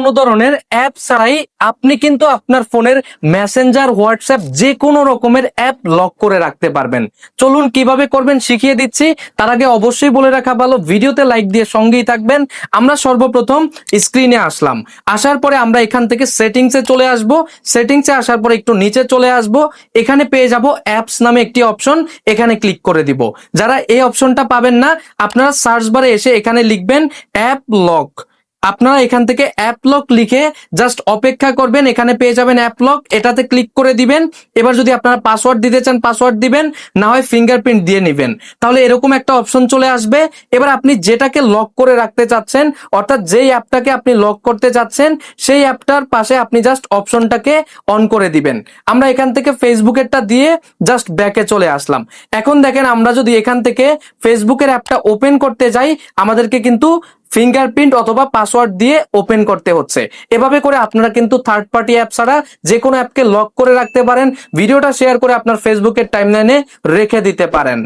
কোনো ধরনের অ্যাপ ছাড়াই আপনি কিন্তু আপনার ফোনের মেসেঞ্জার হোয়াটসঅ্যাপ যে কোনো রকমের অ্যাপ লক করে রাখতে পারবেন। চলুন কীভাবে করবেন শিখিয়ে দিচ্ছি। তার আগে অবশ্যই বলে রাখা ভালো, ভিডিওতে লাইক দিয়ে সঙ্গেই থাকবেন। আমরা সর্বপ্রথম স্ক্রিনে আসলাম। আসার পরে আমরা এখান থেকে সেটিংসে চলে আসব। সেটিংসে আসার পরে একটু নিচে চলে আসব। এখানে পেয়ে যাব অ্যাপস নামে একটি অপশন এখানে ক্লিক করে দিব। যারা এই অপশনটা পাবেন না, আপনারা সার্চ বারে এসে এখানে লিখবেন অ্যাপ লক আপনারা এখান থেকে অ্যাপলক লিখে জাস্ট অপেক্ষা করবেন, এখানে পেয়ে যাবেন অ্যাপলক এটাতে ক্লিক করে দিবেন। এবার যদি আপনারা পাসওয়ার্ড দিতে চান পাসওয়ার্ড দিবেন, না হয় ফিঙ্গারপ্রিন্ট দিয়ে নেবেন। তাহলে এরকম একটা অপশন চলে আসবে। এবার আপনি যেটাকে লক করে রাখতে চাচ্ছেন, অর্থাৎ যেই অ্যাপটাকে আপনি লক করতে চাচ্ছেন, সেই অ্যাপটার পাশে আপনি জাস্ট অপশনটাকে অন করে দিবেন। আমরা এখান থেকে ফেসবুকেরটা দিয়ে জাস্ট ব্যাকে চলে আসলাম। এখন দেখেন আমরা যদি এখান থেকে ফেসবুকের অ্যাপটা ওপেন করতে যাই, আমাদেরকে কিন্তু ফিঙ্গারপ্রিন্ট অথবা পাসওয়ার্ড দিয়ে ওপেন করতে হচ্ছে। এভাবে করে আপনারা কিন্তু থার্ড পার্টি অ্যাপ ছাড়া যে কোনো অ্যাপকে লক করে রাখতে পারেন। ভিডিওটা শেয়ার করে আপনার ফেসবুকের টাইমলাইনে রেখে দিতে পারেন।